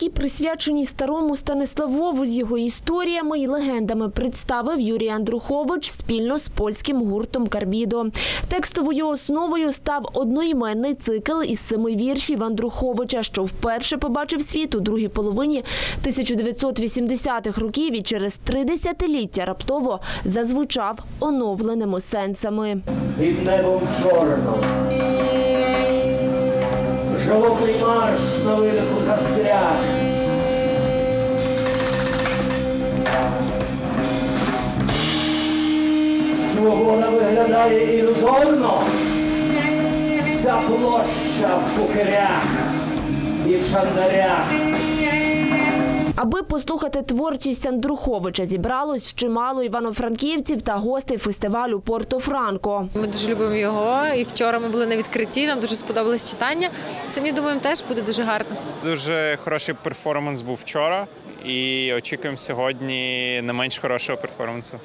які присвячені старому Станиславову з його історіями і легендами, представив Юрій Андрухович спільно з польським гуртом Карбідо. Текстовою основою став одноіменний цикл із семи віршів Андруховича, що вперше побачив світ у другій половині 1980-х років і через три десятиліття раптово зазвучав оновленими сенсами. під небом чорно. Жалобний марш на видиху застряг. Виглядає ілюзорно. Вся площа в кукирях і в шандарях. Аби послухати творчість Андруховича, зібралось чимало івано-франківців та гостей фестивалю Порто-Франко. Ми дуже любимо його. І вчора ми були на відкритті. Нам дуже сподобалось читання. Сьогодні думаємо, теж буде дуже гарно. Дуже хороший перформанс був вчора, і очікуємо сьогодні не менш хорошого перформансу.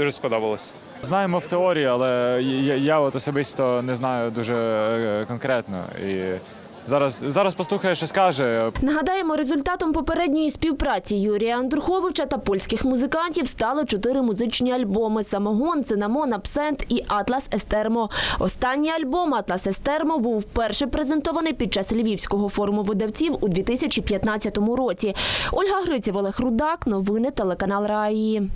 Дуже сподобалось. Знаємо в теорії, але я, я от особисто не знаю дуже е, конкретно. І зараз, зараз послухаю, що скаже. Нагадаємо, результатом попередньої співпраці Юрія Андруховича та польських музикантів стали чотири музичні альбоми: Самогон, Цинамон, Абсент і Атлас Естермо. Останній альбом Атлас Естермо був вперше презентований під час Львівського форуму видавців у 2015 році. Ольга Гриців, Олег Рудак, новини телеканал Раї.